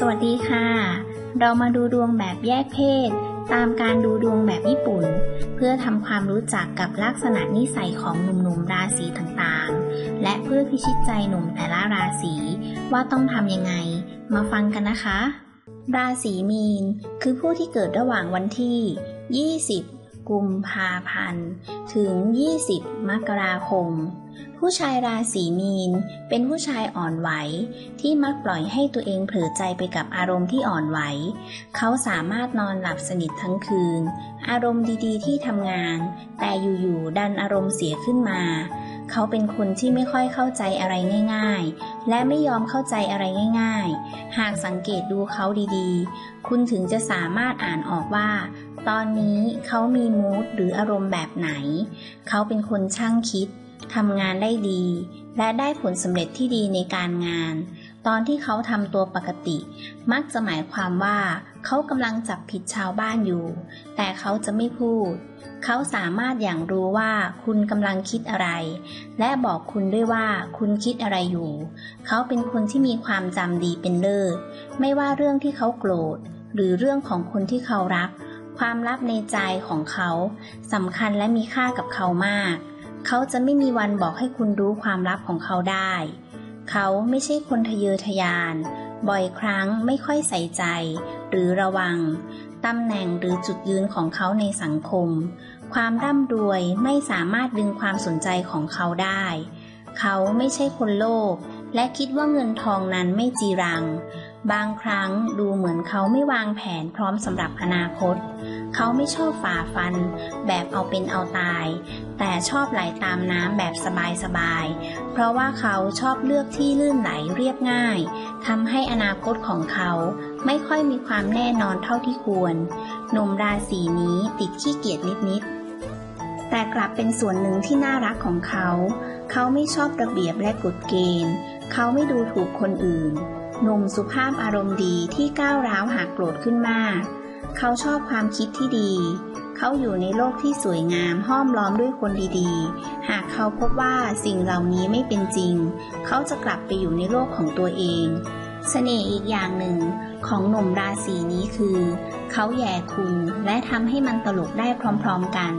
สวัสดีค่ะ เรามาดูดวงแบบแยกเพศ ตามการดูดวงแบบญี่ปุ่น เพื่อทำความรู้จักกับลักษณะนิสัยของหนุ่มๆราศีต่างๆ และเพื่อพิชิตใจหนุ่มแต่ละราศีว่าต้องทำยังไง มาฟังกันนะคะ ราศีมีน คือผู้ที่เกิดระหว่างวันที่ 20 กุมภาพันธ์ ถึง 20 มกราคม ผู้ชายราศีมีน เป็นผู้ชายอ่อนไหว ที่มักปล่อยให้ตัวเองเผลอใจไปกับอารมณ์ที่อ่อนไหว เขาสามารถนอนหลับสนิททั้งคืน อารมณ์ดีๆ ที่ทำงาน แต่อยู่ๆดันอารมณ์เสียขึ้นมา เขาเป็นคนที่ไม่ค่อยเข้าใจอะไรง่ายๆ และไม่ยอมเข้าใจอะไรง่าย ๆ หากสังเกตดูเขาดีๆ คุณถึงจะสามารถอ่านออกว่า ตอนนี้เขามีมูดหรืออารมณ์แบบไหน เขาเป็นคนช่างคิดทำงานได้ดี และได้ผลสำเร็จที่ดีในการงาน ตอนที่เขาทำตัวปกติ มักจะหมายความว่าเขากำลังจับผิดชาวบ้านอยู่ แต่เขาจะไม่พูด เขาสามารถอย่างรู้ว่าคุณกำลังคิดอะไร และบอกคุณด้วยว่าคุณคิดอะไรอยู่ เขาเป็นคนที่มีความจำดีเป็นเลิศ ไม่ว่าเรื่องที่เขาโกรธ หรือเรื่องของคนที่เขารัก ความลับในใจของเขาสำคัญและมีค่ากับเขามาก เขาจะไม่มีวันบอกให้คุณรู้ความลับของเขาได้ เขาไม่ใช่คนทะเยอทะยาน บ่อยครั้งไม่ค่อยใส่ใจ หรือระวังตำแหน่งหรือจุดยืนของเขาในสังคม ความร่ำรวยไม่สามารถดึงความสนใจของเขาได้ เขาไม่ใช่คนโลภและคิดว่าเงินทองนั้นไม่จีรัง บางครั้งดูเหมือนเขาไม่วางแผนพร้อมสำหรับอนาคต เขาไม่ชอบฝ่าฟัน แบบเอาเป็นเอาตาย แต่ชอบไหลตามน้ำแบบสบายๆ เพราะว่าเขาชอบเลือกที่ลื่นไหลเรียบง่าย ทำให้อนาคตของเขาไม่ค่อยมีความแน่นอนเท่าที่ควรหนุ่มราศีนี้ติดขี้เกียจนิดๆแต่กลับเป็นส่วนหนึ่งที่น่ารักของเขา เขาไม่ชอบระเบียบและกฎเกณฑ์ เขาไม่ดูถูกคนอื่น หนุ่มสุภาพอารมณ์ดีที่ก้าวร้าวหากโกรธขึ้นมาก เขาชอบความคิดที่ดี เขาอยู่ในโลกที่สวยงามห้อมล้อมด้วยคนดีๆ หากเขาพบว่าสิ่งเหล่านี้ไม่เป็นจริง เขาจะกลับไปอยู่ในโลกของตัวเองเสน่ห์อีกอย่างหนึ่งของหนุ่มราศีนี้คือ เขาแย่คุณและทำให้มันตลกได้พร้อมๆกัน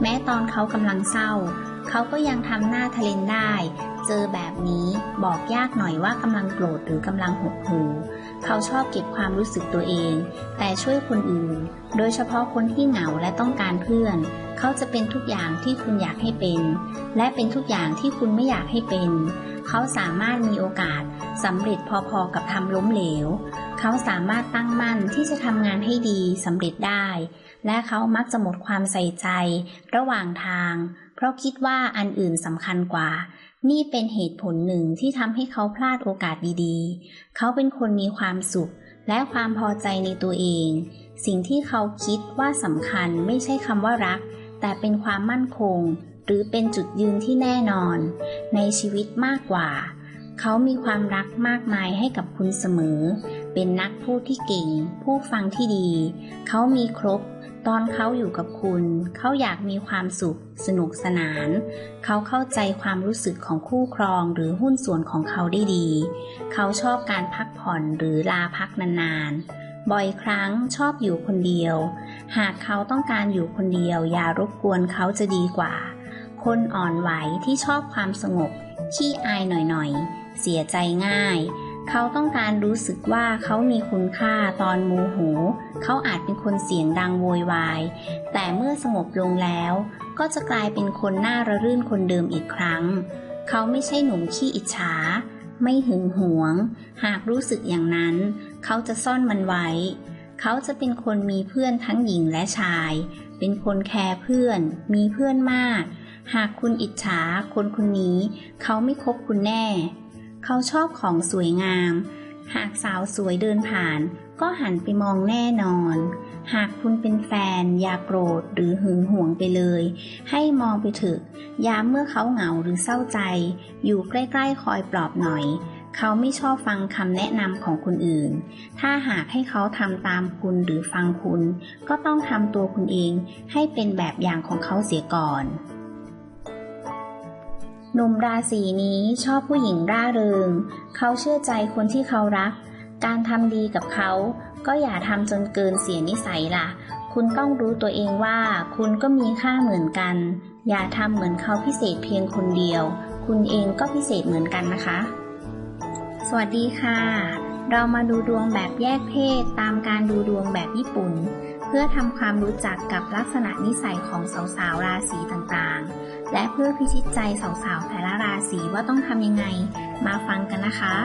แม้ตอนเขากำลังเศร้า เขาก็ยังทำหน้าทะเลนได้ เจอแบบนี้บอกยากหน่อยว่ากำลังโกรธหรือกำลังหดหู่เขาชอบเก็บความรู้สึกตัวเอง แต่ช่วยคนอื่น โดยเฉพาะคนที่เหงาและต้องการเพื่อน เขาจะเป็นทุกอย่างที่คุณอยากให้เป็น และเป็นทุกอย่างที่คุณไม่อยากให้เป็น เขาสามารถมีโอกาสสำเร็จพอๆกับทำล้มเหลว เขาสามารถตั้งมั่นที่จะทำงานให้ดีสำเร็จได้ และเขามักจะหมดความใส่ใจ ระหว่างทาง เพราะคิดว่าอันอื่นสำคัญกว่า นี่เป็นเหตุผลหนึ่งที่ทำให้เขาพลาดโอกาสดีๆ เขาเป็นคนมีความสุข และความพอใจในตัวเอง สิ่งที่เขาคิดว่าสำคัญไม่ใช่คำว่ารัก แต่เป็นความมั่นคง หรือเป็นจุดยืนที่แน่นอน ในชีวิตมากกว่า เขามีความรักมากมายให้กับคุณเสมอ เป็นนักพูดที่เก่ง ผู้ฟังที่ดี เขามีครบ ตอนเขาอยู่กับคุณ เขาอยากมีความสุข สนุกสนาน เขาเข้าใจความรู้สึกของคู่ครองหรือหุ้นส่วนของเขาได้ดี เขาชอบการพักผ่อนหรือลาพักนานๆ บ่อยครั้งชอบอยู่คนเดียว หากเขาต้องการอยู่คนเดียว อย่ารบกวนเขาจะดีกว่า คนอ่อนไหวที่ชอบความสงบ ขี้อายหน่อยๆ เสียใจง่าย เขาต้องการรู้สึกว่าเขามีคุณค่าตอนโมโห เขาอาจเป็นคนเสียงดังโวยวาย แต่เมื่อสงบลงแล้ว ก็จะกลายเป็นคนน่าระรื่นคนเดิมอีกครั้ง เขาไม่ใช่หนุ่มขี้อิจฉา ไม่หึงหวง หากรู้สึกอย่างนั้น เขาจะซ่อนมันไว้ เขาจะเป็นคนมีเพื่อนทั้งหญิงและชาย เป็นคนแคร์เพื่อน มีเพื่อนมาก หากคุณอิจฉาคนคนนี้ เขาไม่คบคุณแน่ เขาชอบของสวยงาม หากสาวสวยเดินผ่าน ก็หันไปมองแน่นอน หากคุณเป็นแฟน อย่าโกรธหรือหึงหวงไปเลย ให้มองไปเถอะยามเมื่อเขาเหงาหรือเศร้าใจ อยู่ใกล้ๆคอยปลอบหน่อยเขาไม่ชอบฟังคำแนะนำของคนอื่น ถ้าหากให้เขาทำตามคุณหรือฟังคุณ ก็ต้องทำตัวคุณเองให้เป็นแบบอย่างของเขาเสียก่อน หนุ่มราศีนี้ชอบผู้หญิงร่าเริง เขาเชื่อใจคนที่เขารัก การทำดีกับเขา ก็อย่าทำจนเกินเสียนิสัยล่ะ คุณต้องรู้ตัวเองว่าคุณก็มีค่าเหมือนกัน อย่าทำเหมือนเขาพิเศษเพียงคนเดียว คุณเองก็พิเศษเหมือนกันนะคะ สวัสดีค่ะ เรามาดูดวงแบบแยกเพศตามการดูดวงแบบญี่ปุ่น เพื่อทำความรู้จักกับลักษณะนิสัยของสาวๆราศีต่างๆ และเพื่อพิชิตใจสาวๆแต่ละราศีว่าต้องทำยังไง มาฟังกันนะคะ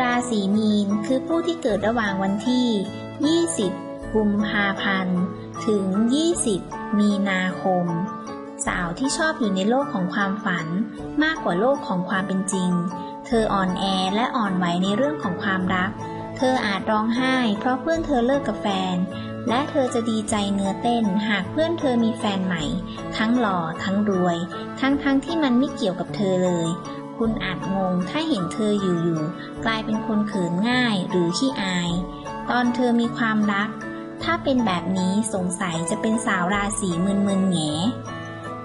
ราศีมีนคือผู้ที่เกิดระหว่างวันที่ 20 กุมภาพันธ์ ถึง 20 มีนาคม สาวที่ชอบอยู่ในโลกของความฝัน มากกว่าโลกของความเป็นจริง เธออ่อนแอและอ่อนไหวในเรื่องของความรัก เธออาจร้องไห้ เพราะเพื่อนเธอเลิกกับแฟน และเธอจะดีใจเนื้อเต้น หากเพื่อนเธอมีแฟนใหม่ ทั้งหล่อทั้งรวย ทั้งทั้งที่มันไม่เกี่ยวกับเธอเลย คุณอาจงงถ้าเห็นเธออยู่ๆกลายเป็นคนเขินง่ายหรือขี้อาย ตอนเธอมีความรัก ถ้าเป็นแบบนี้สงสัยจะเป็นสาวราศีมึนๆแหง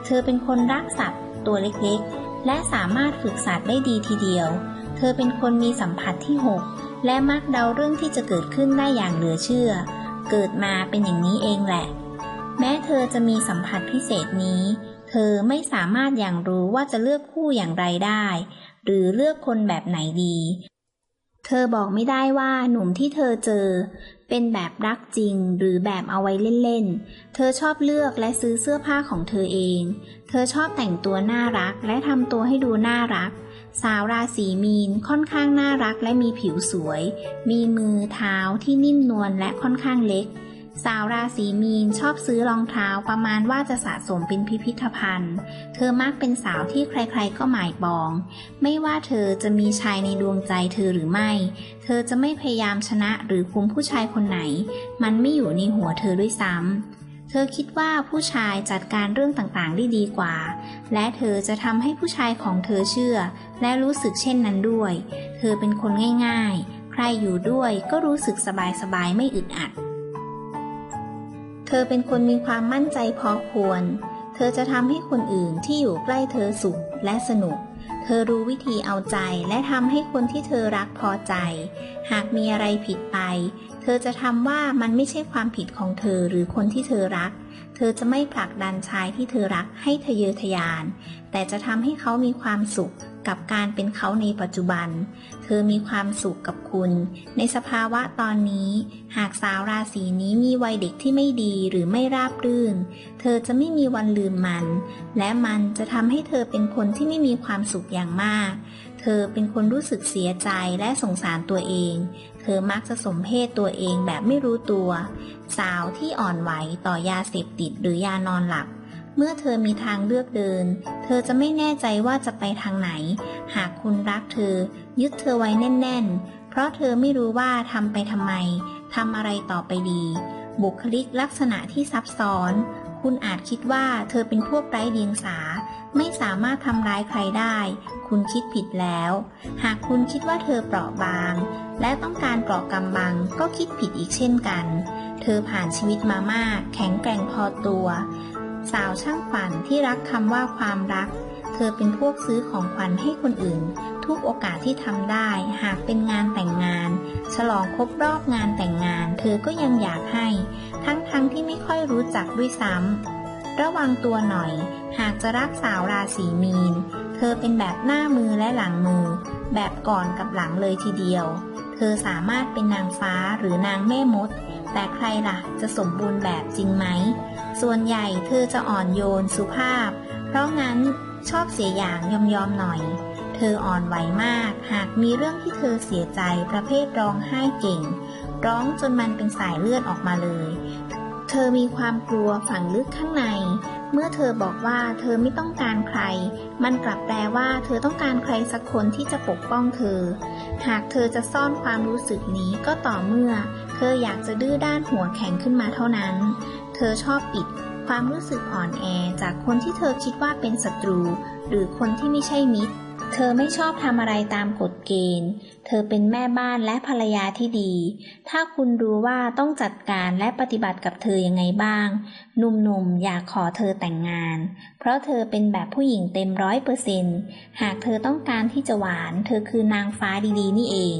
เธอเป็นคนรักสัตว์ตัวเล็กๆ และสามารถฝึกสัตว์ได้ดีทีเดียว เธอเป็นคนมีสัมผัสที่หก และมักเดาเรื่องที่จะเกิดขึ้นได้อย่างเหลือเชื่อ เกิดมาเป็นอย่างนี้เองแหละ แม้เธอจะมีสัมผัสพิเศษนี้ เธอไม่สามารถอย่างรู้ว่าจะเลือกคู่อย่างไรได้ หรือเลือกคนแบบไหนดี เธอบอกไม่ได้ว่าหนุ่มที่เธอเจอ เป็นแบบรักจริงหรือแบบเอาไว้เล่นๆ เธอชอบเลือกและซื้อเสื้อผ้าของเธอเอง เธอชอบแต่งตัวน่ารักและทำตัวให้ดูน่ารัก สาวราศีมีนค่อนข้างน่ารักและมีผิวสวย มีมือเท้าที่นิ่มนวลและค่อนข้างเล็ก สาวราศีมีนชอบซื้อรองเท้าประมาณว่าจะสะสมเป็นพิพิธภัณฑ์ เธอมักเป็นสาวที่ใครๆก็หมายปอง ไม่ว่าเธอจะมีชายในดวงใจเธอหรือไม่ เธอจะไม่พยายามชนะหรือคุมผู้ชายคนไหน มันไม่อยู่ในหัวเธอด้วยซ้ำ เธอคิดว่าผู้ชายจัดการเรื่องต่างๆได้ดีกว่า และเธอจะทำให้ผู้ชายของเธอเชื่อ และรู้สึกเช่นนั้นด้วย เธอเป็นคนง่ายๆ ใครอยู่ด้วยก็รู้สึกสบายๆ ไม่อึดอัด เธอเป็นคนมีความมั่นใจพอควร เธอจะทำให้คนอื่นที่อยู่ใกล้เธอสุขและสนุก เธอรู้วิธีเอาใจและทำให้คนที่เธอรักพอใจ หากมีอะไรผิดไป เธอจะทำว่ามันไม่ใช่ความผิดของเธอหรือคนที่เธอรัก เธอจะไม่ผลักดันชายที่เธอรักให้ทะเยอทะยาน แต่จะทำให้เขามีความสุข กับการเป็นเขาในปัจจุบัน เธอมีความสุขกับคุณ ในสภาวะตอนนี้ หากสาวราศีนี้มีวัยเด็กที่ไม่ดีหรือไม่ราบรื่น เธอจะไม่มีวันลืมมัน และมันจะทำให้เธอเป็นคนที่ไม่มีความสุขอย่างมาก เธอเป็นคนรู้สึกเสียใจและสงสารตัวเอง เธอมักจะสมเพศตัวเองแบบไม่รู้ตัว สาวที่อ่อนไหวต่อยาเสพติดหรือยานอนหลับ มื่อเธอมีทางเลือกเดิน เธอจะไม่แน่ใจว่าจะไปทางไหน หากคุณรักเธอ ยึดเธอไว้แน่น ๆ เพราะเธอไม่รู้ว่าทำไปทำไมทำอะไรต่อไปดี บุคลิกลักษณะที่ซับซ้อน คุณอาจคิดว่าเธอเป็นพวกไร้เดียงสา ไม่สามารถทำร้ายใครได้ คุณคิดผิดแล้ว หากคุณคิดว่าเธอเปราะบาง และต้องการเปราะกำบังก็คิดผิดอีกเช่นกัน เธอผ่านชีวิตมามาก แข็งแกร่งพอตัว สาวช่างฝันที่รักคำว่าความรัก เธอเป็นพวกซื้อของขวัญให้คนอื่น ทุกโอกาสที่ทำได้ หากเป็นงานแต่งงาน ฉลองครบรอบงานแต่งงาน เธอก็ยังอยากให้ ทั้งๆทที่ไม่ค่อยรู้จักด้วยซ้ำ ระวังตัวหน่อย หากจะรักสาวราศีมีน เธอเป็นแบบหน้ามือและหลังมือ แบบก่อนกับหลังเลยทีเดียว เธอสามารถเป็นนางฟ้าหรือนางแม่มด แต่ใครล่ะจะสมบูรณ์แบบจริงไหม ส่วนใหญ่เธอจะอ่อนโยนสุภาพ เพราะงั้นชอบเสียอย่างยอมยอมหน่อย เธออ่อนไหวมาก หากมีเรื่องที่เธอเสียใจประเภทร้องไห้เก่ง ร้องจนมันเป็นสายเลือดออกมาเลย เธอมีความกลัวฝังลึกข้างใน เมื่อเธอบอกว่าเธอไม่ต้องการใคร มันกลับแปลว่าเธอต้องการใครสักคนที่จะปกป้องเธอ หากเธอจะซ่อนความรู้สึกนี้ก็ต่อเมื่อ เธออยากจะดื้อด้านหัวแข็งขึ้นมาเท่านั้น อชอบปิด ความรู้สึกอ่อนแอจากคนที่เธอคิดว่าเป็นศัตรู หรือคนที่ไม่ใช่มิตร เธอไม่ชอบทำอะไรตามกฎเกณฑ์ เธอเป็นแม่บ้านและภรรยาที่ดี ถ้าคุณรู้ว่าต้องจัดการและปฏิบัติกับเธอยังไงบ้าง หนุ่มๆ อยากขอเธอแต่งงาน เพราะเธอเป็นแบบผู้หญิงเต็มร้อยเปอร์เซ็นต์หากเธอต้องการที่จะหวาน เธอคือนางฟ้าดีๆ นี่เอง